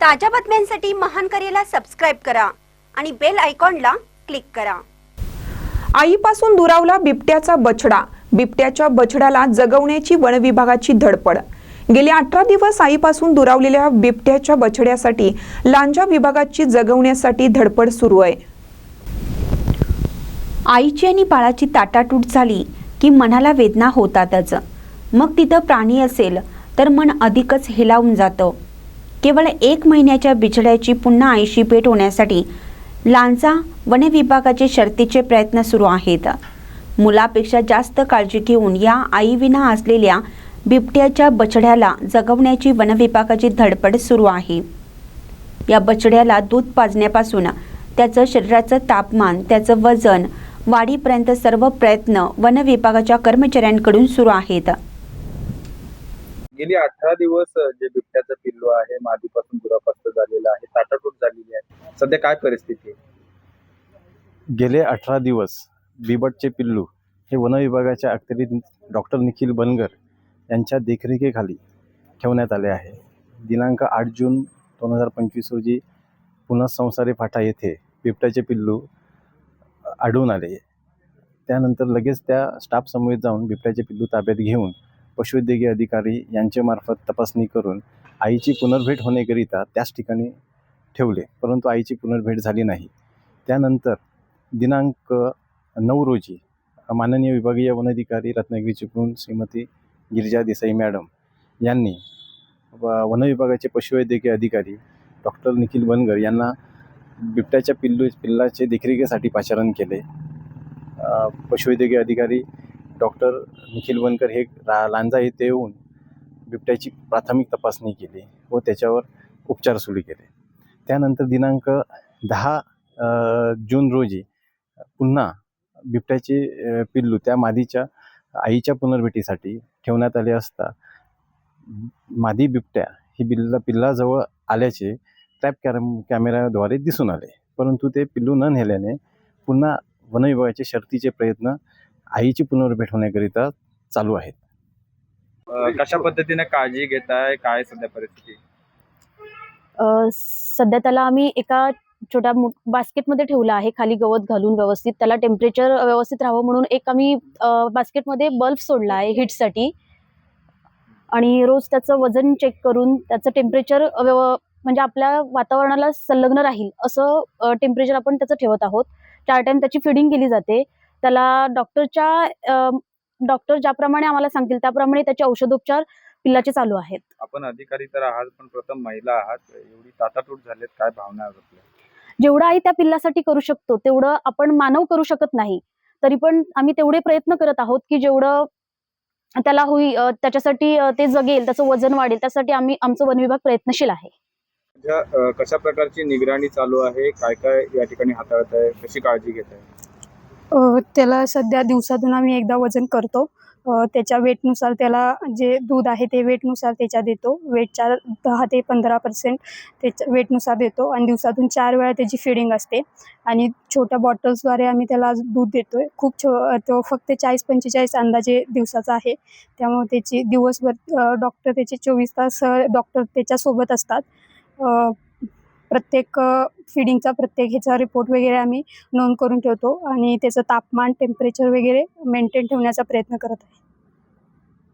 ताज्या बातम्यांसाठी महान करेला सबस्क्राईब करा आणि बेल आयकॉनला क्लिक करा. आईपासून दुरावला बिबट्याचा बछडा. बिबट्याच्या बछड्याला जगवण्याची वनविभागाची धडपड. गेले अठरा दिवस आईपासून दुरावलेल्या बिबट्याच्या बछड्यासाठी लांजा विभागाची जगवण्यासाठी धडपड सुरू आहे. आईची आणि बाळाची ताटाटूट झाली की मनाला वेदना होतातच. मग तिथं प्राणी असेल तर मन अधिकच हेलावून जातं. केवळ एक महिन्याच्या बिछड्याची पुन्हा आईशी भेट होण्यासाठी लांजा वनविभागाचे शर्तीचे प्रयत्न सुरू आहेत. मुलापेक्षा जास्त काळजी घेऊन या आईविना असलेल्या बिबट्याच्या बछड्याला जगवण्याची वनविभागाची धडपड सुरू आहे. या बछड्याला दूध पाजण्यापासून त्याचं शरीराचं तापमान त्याचं वजन वाढीपर्यंत सर्व प्रयत्न वन विभागाच्या कर्मचाऱ्यांकडून सुरू आहेत. गेली अठरा दिवस जे बिबट्याचं पिल्लू आहे मादीपासून दुरापास्त झालेलं आहे ताटाटूट झालेली आहे. सध्या काय परिस्थिती आहे? गेले अठरा दिवस बिबटचे पिल्लू हे वनविभागाच्या अखत्यारीत डॉक्टर निखिल बनगर यांच्या देखरेखीखाली ठेवण्यात आले आहे. दिनांक आठ जून दोन हजार पंचवीस रोजी पुन्हा संसारी फाटा येथे बिबट्याचे पिल्लू आढळून आले. त्यानंतर लगेच त्या स्टाफ समवेत जाऊन बिबट्याचे पिल्लू ताब्यात घेऊन पशुवैद्यकीय अधिकारी यांच्यामार्फत तपासणी करून आईची पुनर्भेट होण्याकरिता त्याच ठिकाणी ठेवले परंतु आईची पुनर्भेट झाली नाही. त्यानंतर दिनांक नऊ रोजी माननीय विभागीय वनाधिकारी रत्नागिरी चिपळूण श्रीमती गिरिजा देसाई मॅडम यांनी व वनविभागाचे पशुवैद्यकीय अधिकारी डॉक्टर निखिल बनगर यांना बिबट्याच्या पिल्लू पिल्लाचे देखरेखीसाठी पाचारण केले. पशुवैद्यकीय अधिकारी डॉक्टर निखिल वनकर हे रा लांजा येथे येऊन बिबट्याची प्राथमिक तपासणी केली व त्याच्यावर उपचार सुरू केले. त्यानंतर दिनांक दहा जून रोजी पुन्हा बिबट्याचे पिल्लू त्या मादीच्या आईच्या पुनर्भेटीसाठी ठेवण्यात आले असता मादी बिबट्या ही बिल्ला पिल्लाजवळ आल्याचे ट्रॅप कॅम कॅमेऱ्याद्वारे दिसून आले. परंतु ते पिल्लू न नेल्याने पुन्हा वनविभागाचे शर्तीचे प्रयत्न आईची पुनर्भेट होण्याकरिता चालू आहेत. कशा पद्धतीने काळजी घेताय? काय सध्या परिस्थिती? सध्या त्याला आम्ही एका छोट्या मु- बास्केटमध्ये ठेवलं आहे. खाली गवत घालून व्यवस्थित. त्याला टेम्परेचर व्यवस्थित राहावं म्हणून एक आम्ही बास्केटमध्ये बल्ब सोडला आहे हीटसाठी. आणि रोज त्याचं वजन चेक करून त्याचं टेम्परेचर व्यव म्हणजे आपल्या वातावरणाला संलग्न राहील असं टेम्परेचर आपण त्याचं ठेवत आहोत. चार टाइम त्याची फिडिंग केली जाते. त्याला डॉक्टरच्या डॉक्टर ज्याप्रमाणे आम्हाला सांगतील त्याप्रमाणे त्याचे औषधोपचार पिल्लाचे चालू आहेत. आपण अधिकारी तर आहात पण प्रथम महिला आहात. एवढी ताटाटूट झालेत काय भावना जेवढं आई त्या पिल्लासाठी करू शकतो तेवढं आपण मानव करू शकत नाही. तरी पण आम्ही तेवढे प्रयत्न करत आहोत की जेवढं त्याला होई त्याच्यासाठी ते जगेल त्याचं वजन वाढेल त्यासाठी आम्ही आमचं वन विभाग प्रयत्नशील आहे. कशा प्रकारची निगराणी चालू आहे? काय काय या ठिकाणी हाताळत आहे? कशी काळजी घेत आहे? त्याला सध्या दिवसातून आम्ही एकदा वजन करतो. त्याच्या वेटनुसार त्याला जे दूध आहे ते वेटनुसार त्याच्या देतो. वेटच्या दहा ते पंधरा पर्सेंट त्याच्या वेटनुसार देतो आणि दिवसातून चार वेळा त्याची फिडिंग असते. आणि छोट्या बॉटल्सद्वारे आम्ही त्याला दूध देतो आहे खूप छो तो फक्त चाळीस पंचेचाळीस अंदाजे दिवसाचा आहे. त्यामुळे त्याची दिवसभर डॉक्टर त्याचे चोवीस तास डॉक्टर त्याच्यासोबत असतात. प्रत्येक फिडिंगचा प्रत्येक ह्याचा रिपोर्ट वगैरे आम्ही नोंद करून ठेवतो आणि त्याचं तापमान टेम्परेचर वगैरे मेंटेन ठेवण्याचा प्रयत्न करत आहे.